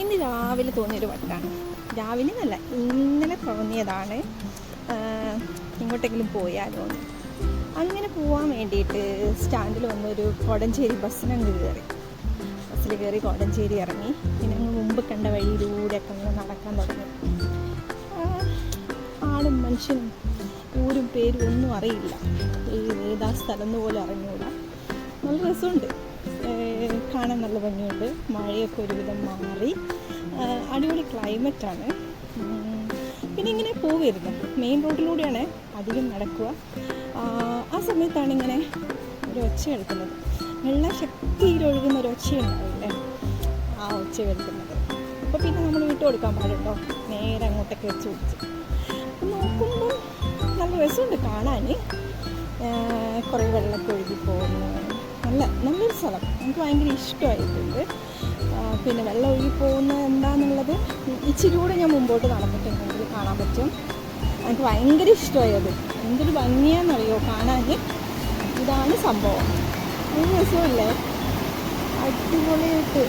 ഇന്ന് രാവിലെ തോന്നിയൊരു വട്ടാണ്. രാവിലെ എന്നല്ല ഇന്നലെ തോന്നിയതാണ് ഇങ്ങോട്ടെങ്കിലും പോയാലോ. അങ്ങനെ പോകാൻ വേണ്ടിയിട്ട് സ്റ്റാൻഡിൽ വന്നൊരു കോടഞ്ചേരി ബസ്സിനങ്ങ് കയറി. ബസ്സിൽ കയറി കോടഞ്ചേരി ഇറങ്ങി. പിന്നെ അങ്ങ് മുമ്പ് കണ്ട വഴിയിലൂടെയൊക്കെ അങ്ങനെ നടക്കാൻ തുടങ്ങി. ആളും മനുഷ്യനും ഊരും പേരും ഒന്നും അറിയില്ല. ഈ ഏതാ സ്ഥലം പോലും അറിഞ്ഞുകൂടാ. നല്ല രസമുണ്ട്. കാണാൻ നല്ല ഭംഗിയുണ്ട്. മഴയൊക്കെ ഒരുവിധം മാറി. അടിപൊളി ക്ലൈമറ്റാണ്. പിന്നെ ഇങ്ങനെ പോവുമായിരുന്നു മെയിൻ റോഡിലൂടെയാണ് അധികം നടക്കുക. ആ സമയത്താണ് ഇങ്ങനെ ഒരു ഒച്ച കേൾക്കുന്നത്. നല്ല ശക്തിയിൽ ഒഴുകുന്ന ഒരു ഒച്ചയുണ്ടാവില്ലേ? ആ ഒച്ച കേൾക്കുന്നത്. അപ്പോൾ പിന്നെ നമ്മൾ വിട്ടു കൊടുക്കാൻ പാടുണ്ടോ? നേരെ അങ്ങോട്ടൊക്കെ വെച്ച് പിടിച്ച്. നോക്കുമ്പോൾ നല്ല രസമുണ്ട് കാണാൻ കുറേ വെള്ളമൊക്കെ ഒഴുകി പോകുന്നു. നല്ല നല്ലൊരു സ്ഥലം. എനിക്ക് ഭയങ്കര ഇഷ്ടമായിട്ടുണ്ട്. പിന്നെ വെള്ളം ഒഴുകി പോകുന്ന എന്താണെന്നുള്ളത് ഇച്ചിരി കൂടെ ഞാൻ മുമ്പോട്ട് നടന്നിട്ടുണ്ടെങ്കിൽ കാണാൻ പറ്റും. എനിക്ക് ഭയങ്കര ഇഷ്ടമായത് എന്തൊരു ഭംഗിയാണെന്നറിയോ കാണാൻ ഇതാണ് സംഭവം. ഒരു രസമല്ലേ അടിപൊളിയായിട്ട്.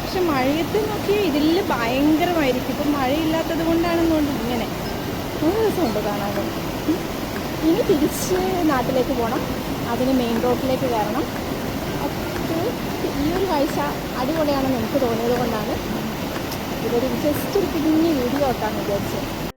പക്ഷെ മഴയത്ത് നോക്കിയാൽ ഇതിൽ ഭയങ്കരമായിരിക്കും. ഇപ്പം മഴയില്ലാത്തത് കൊണ്ടാണെന്നുകൊണ്ട് ഇങ്ങനെ. ഒരു രസമുണ്ട് കാണാൻ ഇനി തിരിച്ച് നാട്ടിലേക്ക് പോകണം അതിന് മെയിൻ റോഡിലേക്ക് കയറണം. ഈ ഒരു കാഴ്ച അടിപൊളിയാണെന്ന് എനിക്ക് തോന്നിയത് കൊണ്ടാണ്. ഇതൊരു ജസ്റ്റ് ഒരു കുഞ്ഞു വീഡിയോ ആക്കാമെന്ന് വിചാരിച്ചത്